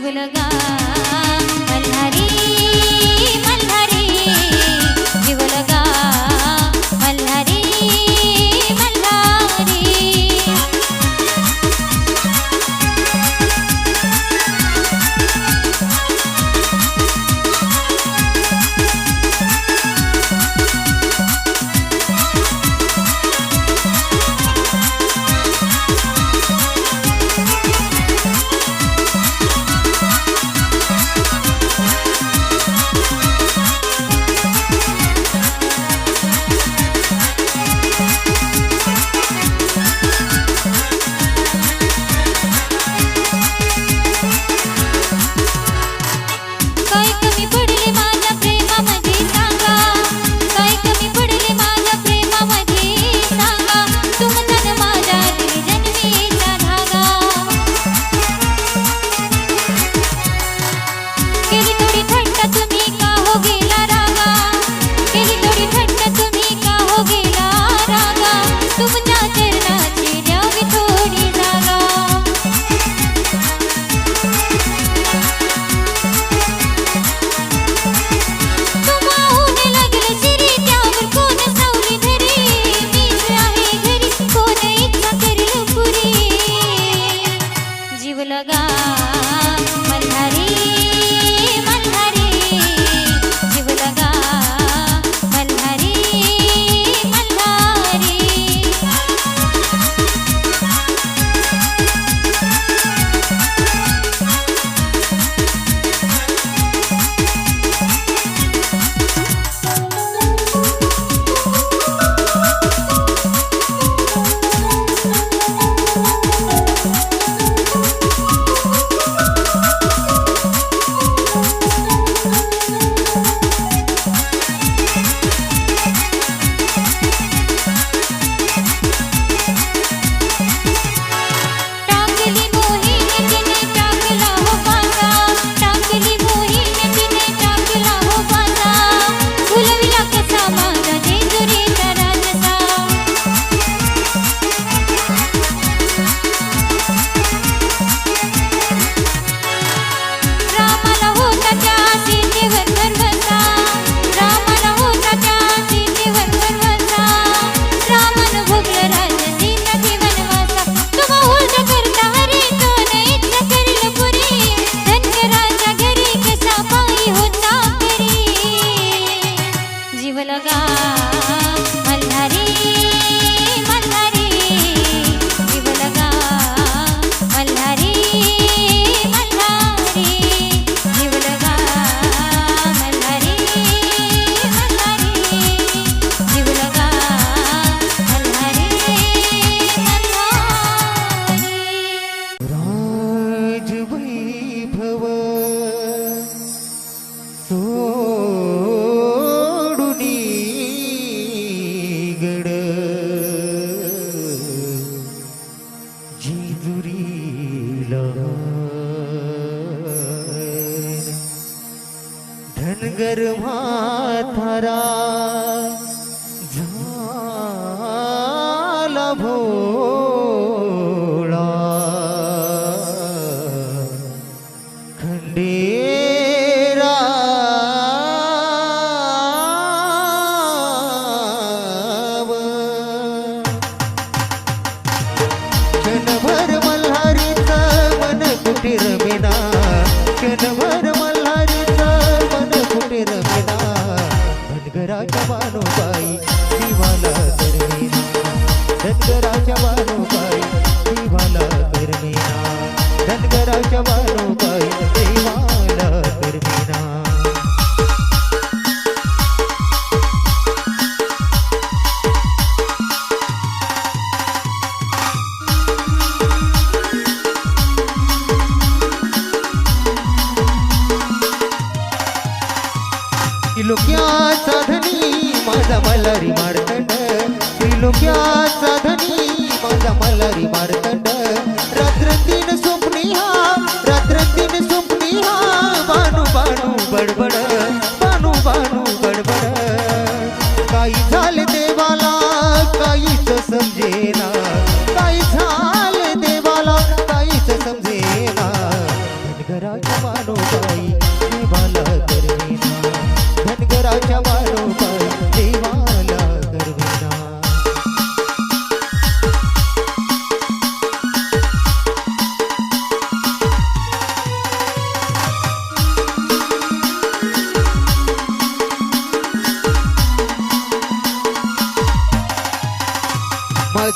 దేవులుగా ঠান্ডা তুমি ভোর જવાનું ભાઈ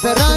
Ferrari.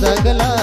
ಜಗಲಾ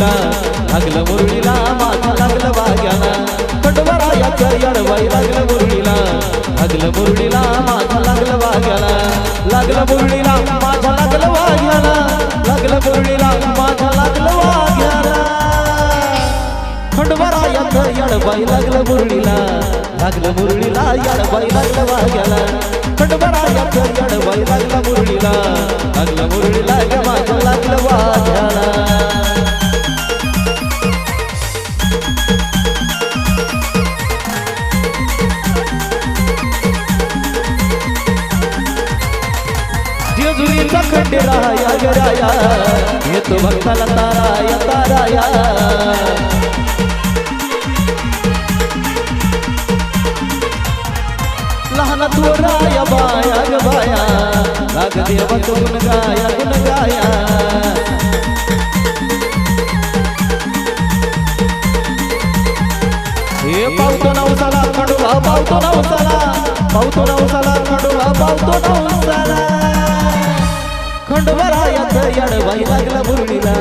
मुरळीला लागलं मुरळीला माझं लागलं वाग्याला खंडोबारायाचं यडवाई लागलं मुरळीला. लागलं मुरळीला माझं लागलं वाग्याला लागलं मुरळीला माझ्या लागलं वाग्याला लागलं मुरळीला माझ्या लागलं वाग्याला खंडोबारायाचं यडवाई लागलं मुरळीला. लागलं मुरळीला यडवाई लागलं वाग्याला खंडोबारायाचं यडवाई लागलं मुरळीला. खंडेराया गराया. येतो भक्ताला ताराया ताराया. लहान थोराया बाया ग बाया. राग देवाचं गुण गाया गुण गाया. पावतो नवसाला खंडोबा पावतो नवसाला. पावतो नवसाला खंडोबा पावतो नवसाला. खंडोबरायाचं यडबाई लागलं मुरडीला.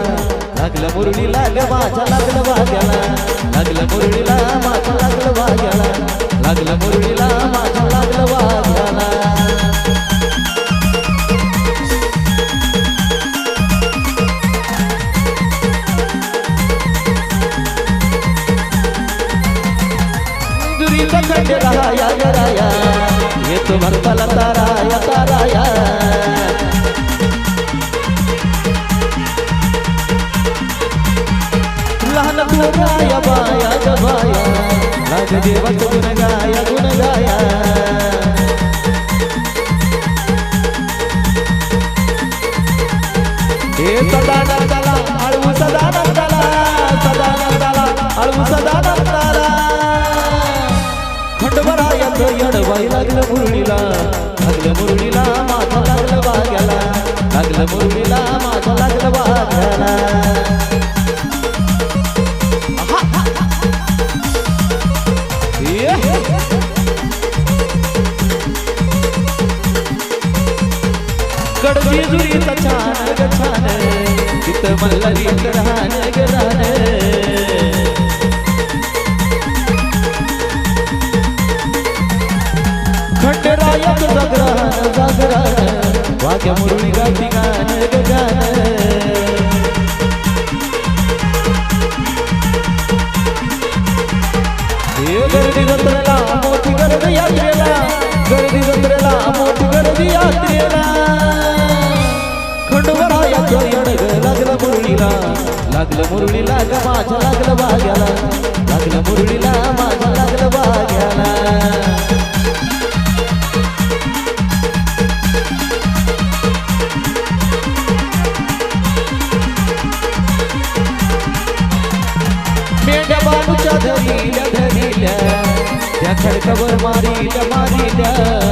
लागलं मुरडीला ग माझ्या लागलं वाग्याला. लागलं मुरडीला माझ्या लागलं वाग्याला. लागलं मुरडीला माझ्या लागलं वाग्याला. दुरीचा खंड राया गराया. देवाचं गुण गाया गुण गाया हे सदानंदाला आळू सदानंदाला सदानंदाला आळू सदानंदाला खंडोबारायाचं यडबाई लागलं मुरळीला लागलं मुरळीला माझा लागलं वाग्याला लागलं मुरळीला माझा लागलं वाग्याला तिथं राहण ग राहण जागरण जागरण वाक्या मुरळी गाण गाण गर्दी जत्रेला मोठी गर्दी यात्रेला. गर्दी जत्रेला मोठी गर्दी यात्रेला. मुरळीला लागलं मुरळीला ग माझ्या लागलं भाग्याला लागलं मुरळीला माझ्या लागलं भाग्याला मेंढ्या बाबूच्या त्या खडकावर मारील्या मारील्या.